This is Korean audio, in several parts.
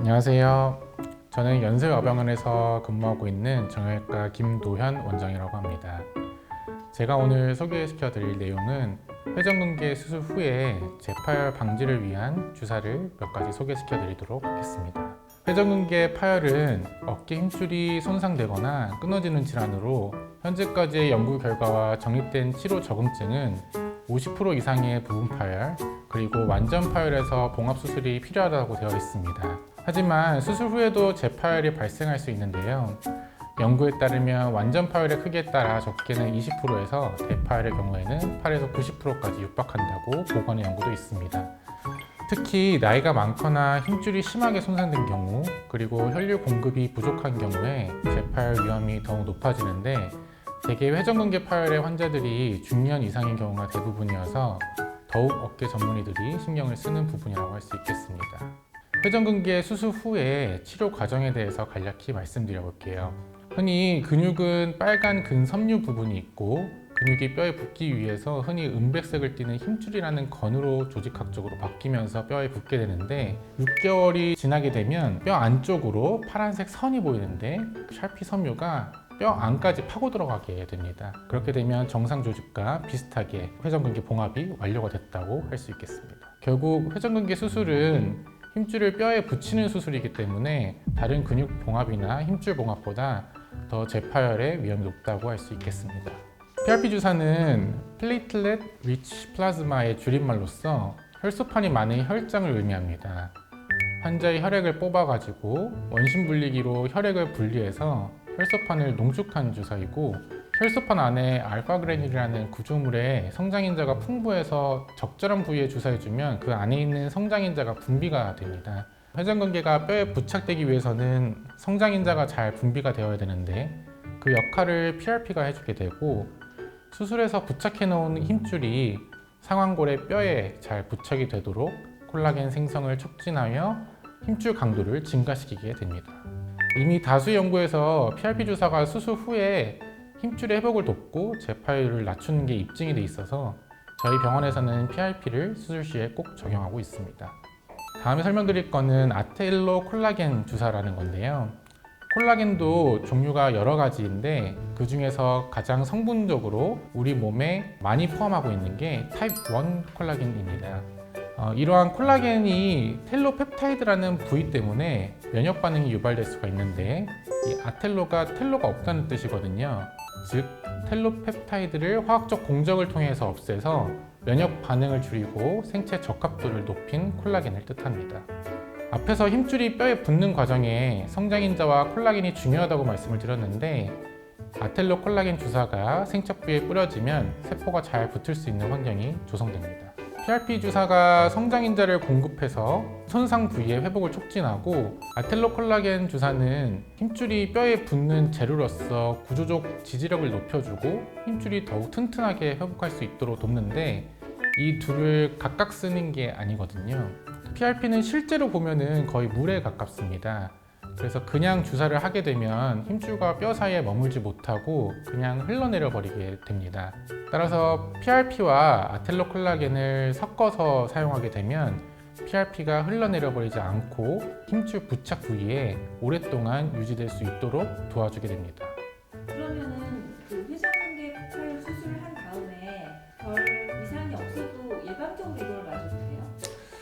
안녕하세요. 저는 연세여병원에서 근무하고 있는 정형외과 김도현 원장이라고 합니다. 제가 오늘 소개시켜 드릴 내용은 회전근개 수술 후에 재파열 방지를 위한 주사를 몇 가지 소개시켜 드리도록 하겠습니다. 회전근개 파열은 어깨 힘줄이 손상되거나 끊어지는 질환으로 현재까지의 연구 결과와 정립된 치료 적응증은 50% 이상의 부분 파열, 그리고 완전 파열에서 봉합 수술이 필요하다고 되어 있습니다. 하지만 수술 후에도 재파열이 발생할 수 있는데요. 연구에 따르면 완전 파열의 크기에 따라 적게는 20%에서 대파열의 경우에는 8에서 90%까지 육박한다고 보고하는 연구도 있습니다. 특히 나이가 많거나 힘줄이 심하게 손상된 경우 그리고 혈류 공급이 부족한 경우에 재파열 위험이 더욱 높아지는데 대개 회전근개 파열의 환자들이 중년 이상인 경우가 대부분이어서 더욱 어깨 전문의들이 신경을 쓰는 부분이라고 할 수 있겠습니다. 회전근개 수술 후에 치료 과정에 대해서 간략히 말씀드려 볼게요. 흔히 근육은 빨간 근섬유 부분이 있고 근육이 뼈에 붙기 위해서 흔히 은백색을 띠는 힘줄이라는 건으로 조직학적으로 바뀌면서 뼈에 붙게 되는데 6개월이 지나게 되면 뼈 안쪽으로 파란색 선이 보이는데 샬피 섬유가 뼈 안까지 파고 들어가게 됩니다. 그렇게 되면 정상 조직과 비슷하게 회전근개 봉합이 완료가 됐다고 할 수 있겠습니다. 결국 회전근개 수술은 힘줄을 뼈에 붙이는 수술이기 때문에 다른 근육 봉합이나 힘줄 봉합보다 더 재파열의 위험이 높다고 할 수 있겠습니다. PRP 주사는 플레이틀렛 리치 플라즈마의 줄임말로서 혈소판이 많은 혈장을 의미합니다. 환자의 혈액을 뽑아가지고 원심 분리기로 혈액을 분리해서 혈소판을 농축한 주사이고 혈소판 안에 알파그레닌이라는 구조물에 성장인자가 풍부해서 적절한 부위에 주사해주면 그 안에 있는 성장인자가 분비가 됩니다. 회전근개가 뼈에 부착되기 위해서는 성장인자가 잘 분비가 되어야 되는데 그 역할을 PRP가 해주게 되고 수술해서 부착해 놓은 힘줄이 상완골의 뼈에 잘 부착이 되도록 콜라겐 생성을 촉진하여 힘줄 강도를 증가시키게 됩니다. 이미 다수 연구에서 PRP 주사가 수술 후에 힘줄의 회복을 돕고 재파율을 낮추는 게 입증이 돼 있어서 저희 병원에서는 PRP를 수술 시에 꼭 적용하고 있습니다. 다음에 설명드릴 거는 아텔로 콜라겐 주사라는 건데요. 콜라겐도 종류가 여러 가지인데 그 중에서 가장 성분적으로 우리 몸에 많이 포함하고 있는 게 타입 1 콜라겐입니다. 어, 이러한 콜라겐이 텔로펩타이드라는 부위 때문에 면역 반응이 유발될 수가 있는데 이 아텔로가 텔로가 없다는 뜻이거든요. 즉 텔로펩타이드를 화학적 공정을 통해서 없애서 면역 반응을 줄이고 생체 적합도를 높인 콜라겐을 뜻합니다. 앞에서 힘줄이 뼈에 붙는 과정에 성장인자와 콜라겐이 중요하다고 말씀을 드렸는데 아텔로 콜라겐 주사가 생착 부위에 뿌려지면 세포가 잘 붙을 수 있는 환경이 조성됩니다. PRP 주사가 성장인자를 공급해서 손상 부위의 회복을 촉진하고 아텔로 콜라겐 주사는 힘줄이 뼈에 붙는 재료로서 구조적 지지력을 높여주고 힘줄이 더욱 튼튼하게 회복할 수 있도록 돕는데 이 둘을 각각 쓰는 게 아니거든요. PRP는 실제로 보면은 거의 물에 가깝습니다. 그래서 그냥 주사를 하게 되면 힘줄과 뼈 사이에 머물지 못하고 그냥 흘러내려 버리게 됩니다. 따라서 PRP와 아텔로 콜라겐을 섞어서 사용하게 되면 PRP가 흘러내려 버리지 않고 힘줄 부착 부위에 오랫동안 유지될 수 있도록 도와주게 됩니다.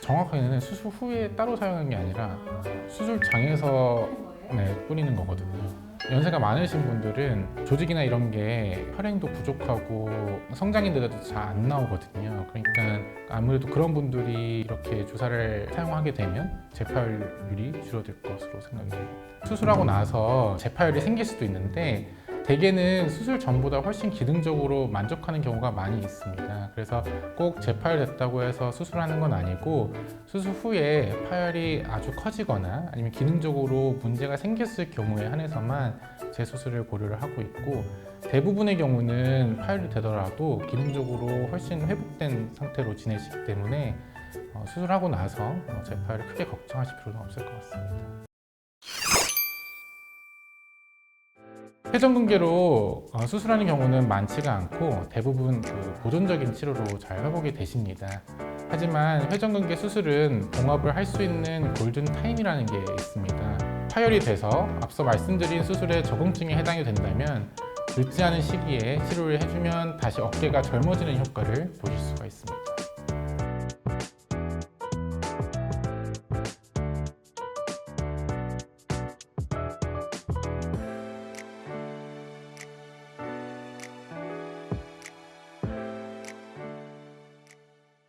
정확하게는 수술 후에 따로 사용하는 게 아니라 아, 수술장에서? 네, 뿌리는 거거든요. 연세가 많으신 분들은 조직이나 이런 게 혈행도 부족하고 성장인데도 잘 안 나오거든요. 그러니까 아무래도 그런 분들이 이렇게 주사를 사용하게 되면 재파열률이 줄어들 것으로 생각이 됩니다. 수술하고 나서 재파열이 생길 수도 있는데 대개는 수술 전보다 훨씬 기능적으로 만족하는 경우가 많이 있습니다. 그래서 꼭 재파열 됐다고 해서 수술하는 건 아니고 수술 후에 파열이 아주 커지거나 아니면 기능적으로 문제가 생겼을 경우에 한해서만 재수술을 고려를 하고 있고 대부분의 경우는 파열이 되더라도 기능적으로 훨씬 회복된 상태로 지내시기 때문에 어, 수술하고 나서 어, 재파열을 크게 걱정하실 필요는 없을 것 같습니다. 회전근개로 어, 수술하는 경우는 많지가 않고 대부분 그 보존적인 치료로 잘 회복이 되십니다. 하지만 회전근개 수술은 봉합을 할 수 있는 골든 타임이라는 게 있습니다. 파열이 돼서 앞서 말씀드린 수술에 적응증에 해당이 된다면 늦지 않은 시기에 치료를 해주면 다시 어깨가 젊어지는 효과를 보실 수가 있습니다.